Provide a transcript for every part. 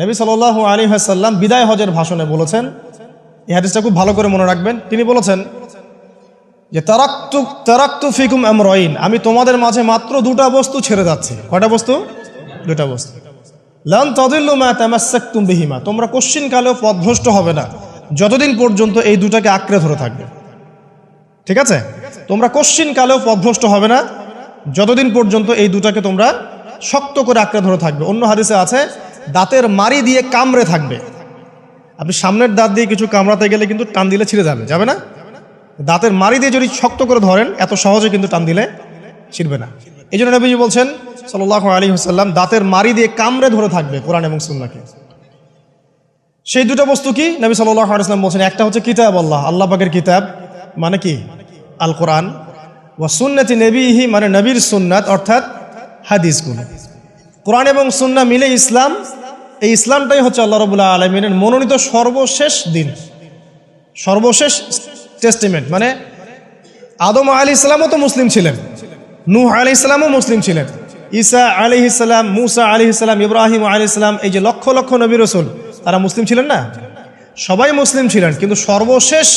নবী সাল আলী হাসাল্লাম বিদায় হজের ভাষণে বলেছেন, এই হাদিসটা খুব ভালো করে মনে রাখবেন। তিনি বলেছেন যে, তারাক্তু তারাক্তু ফিকুম আমরইন, আমি তোমাদের মাঝে মাত্র দুটা বস্তু ছেড়ে যাচ্ছি। কয়টা বস্তু? দুটা বস্তু। লান তাদিল্লু মা তামাসসাকতুম বিহিমা, তোমরা কোশ্চিন কালেও পথভ্রষ্ট হবে না, যতদিন পর্যন্ত এই দুটাকে আঁকড়ে ধরে থাকবে। ঠিক আছে? তোমরা কোশ্চিন কালেও পথভ্রষ্ট হবে না, যতদিন পর্যন্ত এই দুটাকে তোমরা শক্ত করে আঁকড়ে ধরে থাকবে। অন্য হাদিসে আছে দাঁতের মারি দিয়ে কামড়ে থাকবে। আপনি সামনের দাঁত দিয়ে কিছু কামড়াতে গেলে কিন্তু টান দিলে ছিঁড়ে যাবে যাবে না? দাঁতের মারি দিয়ে যদি শক্ত করে ধরেন, এত সহজে কিন্তু টান দিলে ছিঁড়বে না। এই জন্য নবীজি বলছেন সাল্লাহ আলী হাসাল্লাম দাঁতের মারি দিয়ে কামড়ে ধরে থাকবে কোরআন এবং সুন্নাকে। সেই দুটো বস্তু কি? নবী সাল্লাহ আলাইসলাম বলছেন, একটা হচ্ছে কিতাব আল্লাহ আল্লাহ পাকের কিতাব মানে কি? আল কোরআন ও সুন্নতি নবীহি মানে নবীর সুন্নাত, অর্থাৎ হাদিসগুলো। কোরআন এবং সুন্না মিলে ইসলাম, এই ইসলামটাই হচ্ছে আল্লাহ রবুল্লাহ আলমিনের মনোনীত সর্বশেষ দিন। সর্বশেষ টেস্টিমেন্ট মানে আদম আলী ইসলামও তো মুসলিম ছিলেন, নূহ আলি ইসলামও মুসলিম ছিলেন, ঈসা আলি ইসলাম মুসা আলি ইসলাম ইব্রাহিম আলি ইসলাম এই যে লক্ষ লক্ষ নবী রসুল, তারা মুসলিম ছিলেন না? সবাই মুসলিম ছিলেন, কিন্তু সর্বশেষ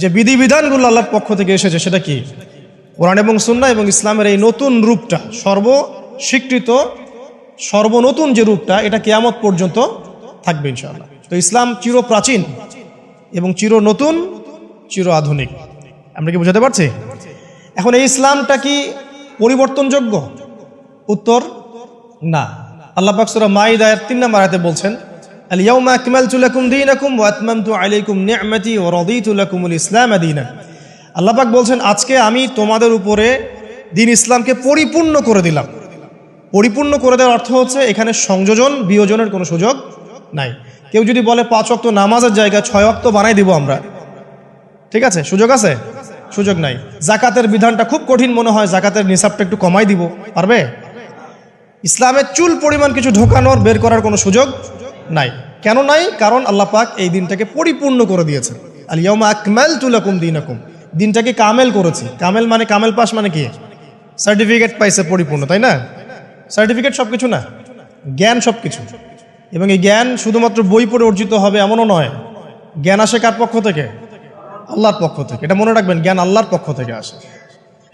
যে বিধিবিধানগুলো আল্লাহর পক্ষ থেকে এসেছে সেটা কি? কোরআন এবং সুন্না এবং ইসলামের এই নতুন রূপটা, সর্বস্বীকৃত সর্বনতুন যে রূপটা, এটা কেয়ামত পর্যন্ত থাকবে ইনশাআল্লাহ। তো ইসলাম চির প্রাচীন এবং চির নতুন চির আধুনিক আমরা কি বোঝাতে পারছি? এখন এই ইসলামটা কি পরিবর্তনযোগ্য? উত্তর, না। আল্লাহ পাক সূরা মাইদার তিন নম্বর আয়াতে বলছেন দীনান। আল্লাহ বলছেন, আজকে আমি তোমাদের উপরে দিন ইসলামকে পরিপূর্ণ করে দিলাম। পরিপূর্ণ করে দেওয়ার অর্থ হচ্ছে এখানে সংযোজন, বিয়োজনের কোনো সুযোগ নাই। কেউ যদি বলে পাঁচ অক্ত নামাজের জায়গায় ছয় অক্ত বানাই দিব আমরা। ঠিক আছে? সুযোগ আছে? সুযোগ নাই। জাকাতের বিধানটা খুব কঠিন মনে হয়, জাকাতের নিসাবটা একটু কমাই দিব। পারবে? ইসলামের চুল পরিমাণ কিছু ঢোকানোর, বের করার কোনো সুযোগ নাই। কেন নাই? কারণ আল্লাহ পাক এই দিনটাকে পরিপূর্ণ করে দিয়েছেন। আলিয়ামা আকমাল তুলাকুম দিনাকুম। দিনটাকে কামেল করেছি। কামেল মানে কামেল পাস মানে কি? সার্টিফিকেট পাইছে পরিপূর্ণ, তাই না? সার্টিফিকেট সব কিছু না, জ্ঞান সব কিছু এবং এই জ্ঞান শুধুমাত্র বই পড়ে অর্জিত হবে এমনও নয়, জ্ঞান আসে কার পক্ষ থেকে? আল্লাহর পক্ষ থেকে। এটা মনে রাখবেন, জ্ঞান আল্লাহর পক্ষ থেকে আসে।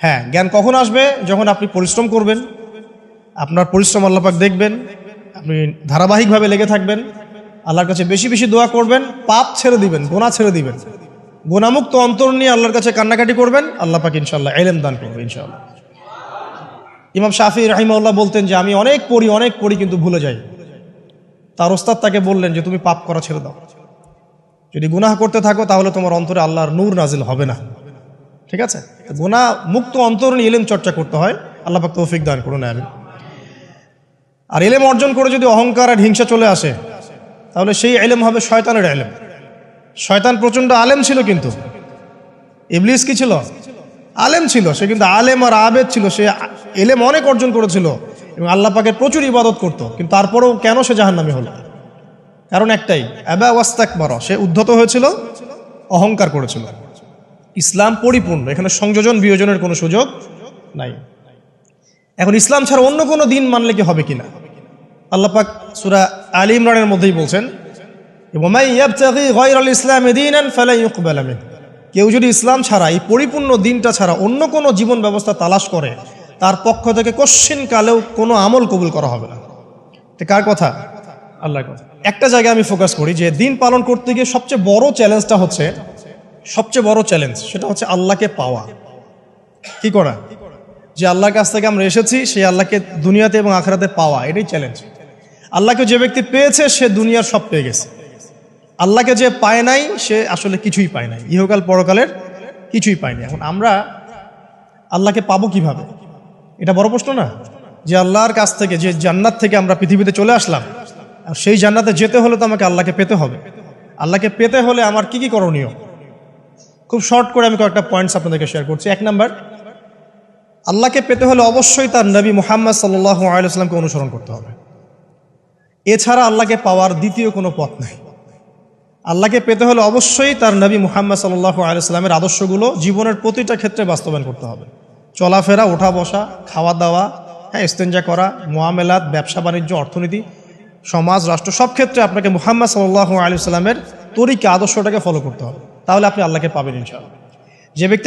হ্যাঁ জ্ঞান কখন আসবে? যখন আপনি পরিশ্রম করবেন, আপনার পরিশ্রম আল্লাপাক দেখবেন, আপনি ধারাবাহিকভাবে লেগে থাকবেন, আল্লাহর কাছে বেশি বেশি দোয়া করবেন, পাপ ছেড়ে দিবেন, গোনা ছেড়ে দিবেন। গোনামুক্ত অন্তর নিয়ে আল্লাহর কাছে কান্নাকাটি করবেন, আল্লাহ পাক ইনশাল্লাহ এলেম দান করবে ইনশাল্লাহ ইমাম শাফি রাহিমাউল্লাহ বলতেন যে, আমি অনেক পড়ি অনেক পড়ি কিন্তু ভুলে যাই। তার ওস্তাদ তাকে বললেন যে, তুমি পাপ করা ছেড়ে দাও। যদি গুনাহ করতে থাকো, তাহলে তোমার অন্তরে আল্লাহর নূর নাজিল হবে না। ঠিক আছে? গুনাহ মুক্ত অন্তর নিয়ে এলেম চর্চা করতে হয়। আল্লাহ পাক তৌফিক দান করুন আমি আর এলেম অর্জন করে যদি অহংকার আর হিংসা চলে আসে, তাহলে সেই এলেম হবে শয়তানের এলেম শয়তান প্রচণ্ড আলেম ছিল কিন্তু। ইবলিস কি ছিল? আলেম ছিল। সে কিন্তু আলেম আর আবেদ ছিল। সে এলেম অনেক অর্জন করেছিল এবং আল্লাহ পাকের প্রচুর ইবাদত করত, কিন্তু তারপরেও কেন সে জাহান্নামি হলো? কারণ একটাই অ্যাবা ওয়াস্তাক মার সে উদ্ধত হয়েছিল, অহংকার করেছিল। ইসলাম পরিপূর্ণ, এখানে সংযোজন, বিয়োজনের কোনো সুযোগ নাই। এখন ইসলাম ছাড়া অন্য কোনো দিন মানলে কি হবে কিনা? আল্লাহ পাক সুরা আলী ইমরানের মধ্যেই বলছেন ইসলাম কেউ যদি ইসলাম ছাড়া, এই পরিপূর্ণ দিনটা ছাড়া অন্য কোনো জীবন ব্যবস্থা তালাশ করে তার পক্ষ থেকে কশ্চিন কালেও কোনো আমল কবুল করা হবে না। তো কার কথা? আল্লাহর কথা। একটা জায়গায় আমি ফোকাস করি যে দিন পালন করতে গিয়ে সবচেয়ে বড় চ্যালেঞ্জটা হচ্ছে সবচেয়ে বড় চ্যালেঞ্জ সেটা হচ্ছে আল্লাহকে পাওয়া। কি করা? যে আল্লাহর কাছ থেকে আমরা এসেছি সেই আল্লাহকে দুনিয়াতে এবং আখরাতে পাওয়া এটাই চ্যালেঞ্জ আল্লাহকে যে ব্যক্তি পেয়েছে সে দুনিয়ার সব পেয়ে গেছে। আল্লাহকে যে পায় নাই সে আসলে কিছুই পায় নাই। ইহকাল পরকালের কিছুই পায়নি এখন আমরা আল্লাহকে পাবো কীভাবে? এটা বড় প্রশ্ন না? যে আল্লাহর কাছ থেকে, যে জান্নাত থেকে আমরা পৃথিবীতে চলে আসলাম, আর সেই জান্নাতে যেতে হলে তো আমাকে আল্লাহকে পেতে হবে। আল্লাহকে পেতে হলে আমার কি কি করণীয়? খুব শর্ট করে আমি কয়েকটা পয়েন্টস আপনাদেরকে শেয়ার করছি। এক নাম্বার, আল্লাহকে পেতে হলে অবশ্যই তার নবী মুহাম্মদ সাল্লাহ আলাইসলামকে অনুসরণ করতে হবে। এছাড়া আল্লাহকে পাওয়ার দ্বিতীয় কোনো পথ নাই। আল্লাহকে পেতে হলে অবশ্যই তার নবী মুহাম্মদ সাল্লাহ আলাইস্লামের আদর্শগুলো জীবনের প্রতিটা ক্ষেত্রে বাস্তবায়ন করতে হবে। চলাফেরা ওঠা বসা খাওয়া দাওয়া হ্যাঁ ইস্তেঞ্জা করা, মোয়ামেলাত, ব্যবসা, বাণিজ্য, অর্থনীতি, সমাজ, রাষ্ট্র, সব ক্ষেত্রে আপনাকে মুহাম্মদ সাল্লাহ আলী সাল্লামের তরিকা, আদর্শটাকে ফলো করতে হবে। তাহলে আপনি আল্লাহকে পাবেন ইনশাআল্লাহ। যে ব্যক্তি